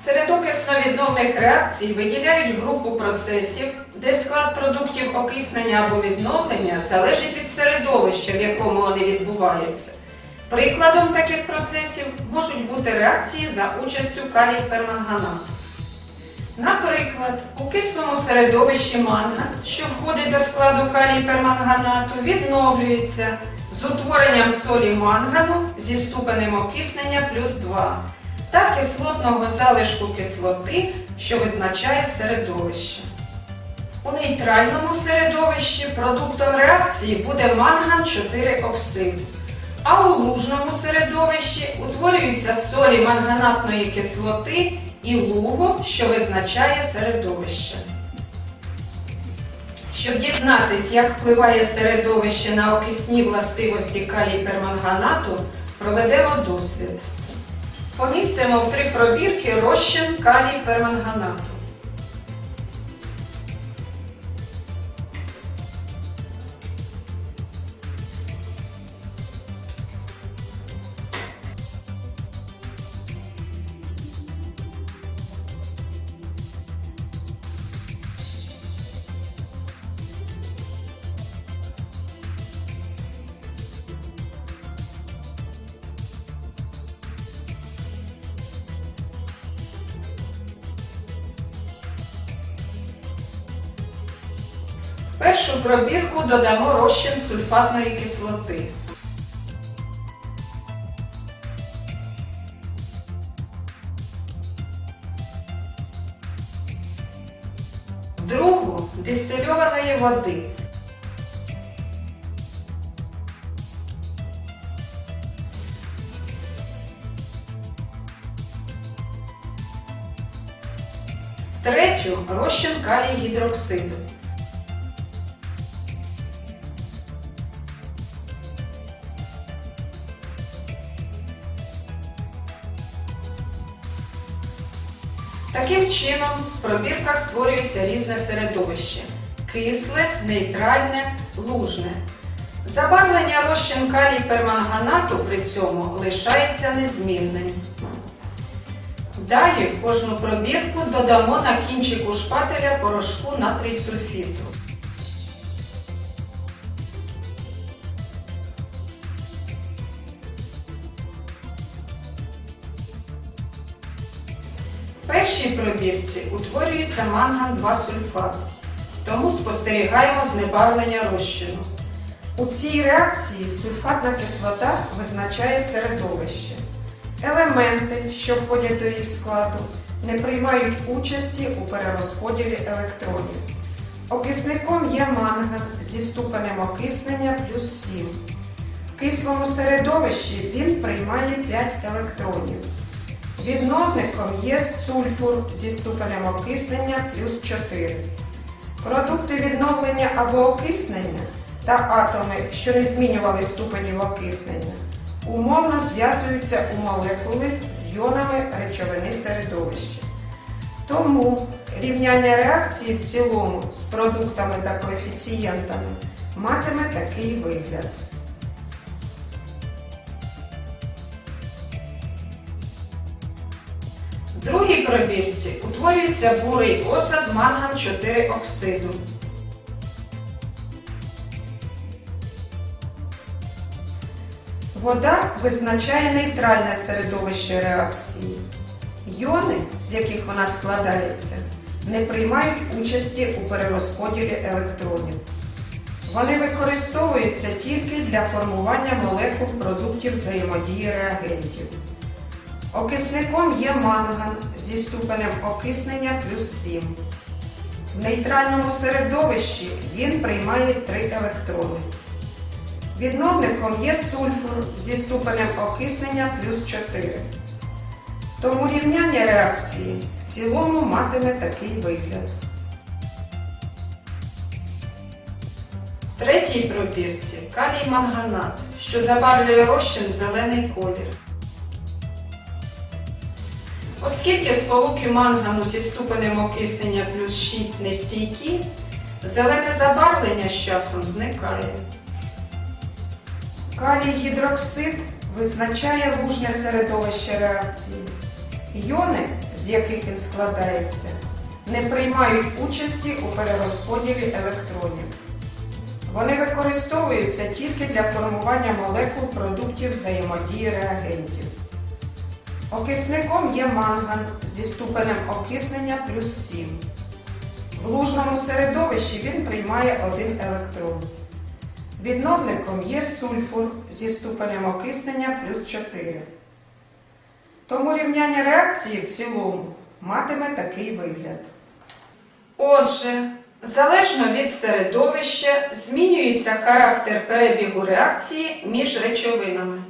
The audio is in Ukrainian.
Серед окисно-відновних реакцій виділяють групу процесів, де склад продуктів окиснення або відновлення залежить від середовища, в якому вони відбуваються. Прикладом таких процесів можуть бути реакції за участю калій перманганату. Наприклад, у кислому середовищі манган, що входить до складу калій перманганату, відновлюється з утворенням солі мангану зі ступенем окиснення плюс 2 та кислотного залишку кислоти, що визначає середовище. У нейтральному середовищі продуктом реакції буде манган 4 оксид, а у лужному середовищі утворюються солі манганатної кислоти і луго, що визначає середовище. Щоб дізнатись, як впливає середовище на окисні властивості калій перманганату, проведемо дослід. Помістимо в три пробірки розчин калій перманганату. Першу пробірку додамо розчин сульфатної кислоти. Другу дистильованої води. Третю розчин калій гідроксиду. Таким чином, в пробірках створюється різне середовище кисле, нейтральне, лужне. Забарвлення розчин калій перманганату при цьому лишається незмінним. Далі в кожну пробірку додамо на кінчику шпателя порошку натрій сульфіту. В першій пробірці утворюється манган 2 сульфат, тому спостерігаємо знебарвлення розчину. У цій реакції сульфатна кислота визначає середовище. Елементи, що входять до їх складу, не приймають участі у перерозподілі електронів. Окисником є манган зі ступенем окиснення плюс 7. В кислому середовищі він приймає 5 електронів. Відновником є сульфур зі ступенем окиснення плюс 4. Продукти відновлення або окиснення та атоми, що не змінювали ступенів окиснення, умовно зв'язуються у молекули з йонами речовини середовища. Тому рівняння реакції в цілому з продуктами та коефіцієнтами матиме такий вигляд. В другій пробірці утворюється бурий осад манган 4 оксиду. Вода визначає нейтральне середовище реакції. Йони, з яких вона складається, не приймають участі у перерозподілі електронів. Вони використовуються тільки для формування молекул продуктів взаємодії реагентів. Окисником є манган зі ступенем окиснення плюс 7. В нейтральному середовищі він приймає 3 електрони. Відновником є сульфур зі ступенем окиснення плюс 4. Тому рівняння реакції в цілому матиме такий вигляд. В третій пробірці калій манганат, що забарвлює розчин в зелений колір. Оскільки сполуки мангану зі ступенем окиснення плюс 6 нестійкі, зелене забарвлення з часом зникає. Калій гідроксид визначає лужне середовище реакції. Йони, з яких він складається, не приймають участі у перерозподілі електронів. Вони використовуються тільки для формування молекул продуктів взаємодії реагентів. Окисником є манган зі ступенем окиснення плюс 7. В лужному середовищі він приймає один електрон. Відновником є сульфур зі ступенем окиснення плюс 4. Тому рівняння реакції в цілому матиме такий вигляд. Отже, залежно від середовища змінюється характер перебігу реакції між речовинами.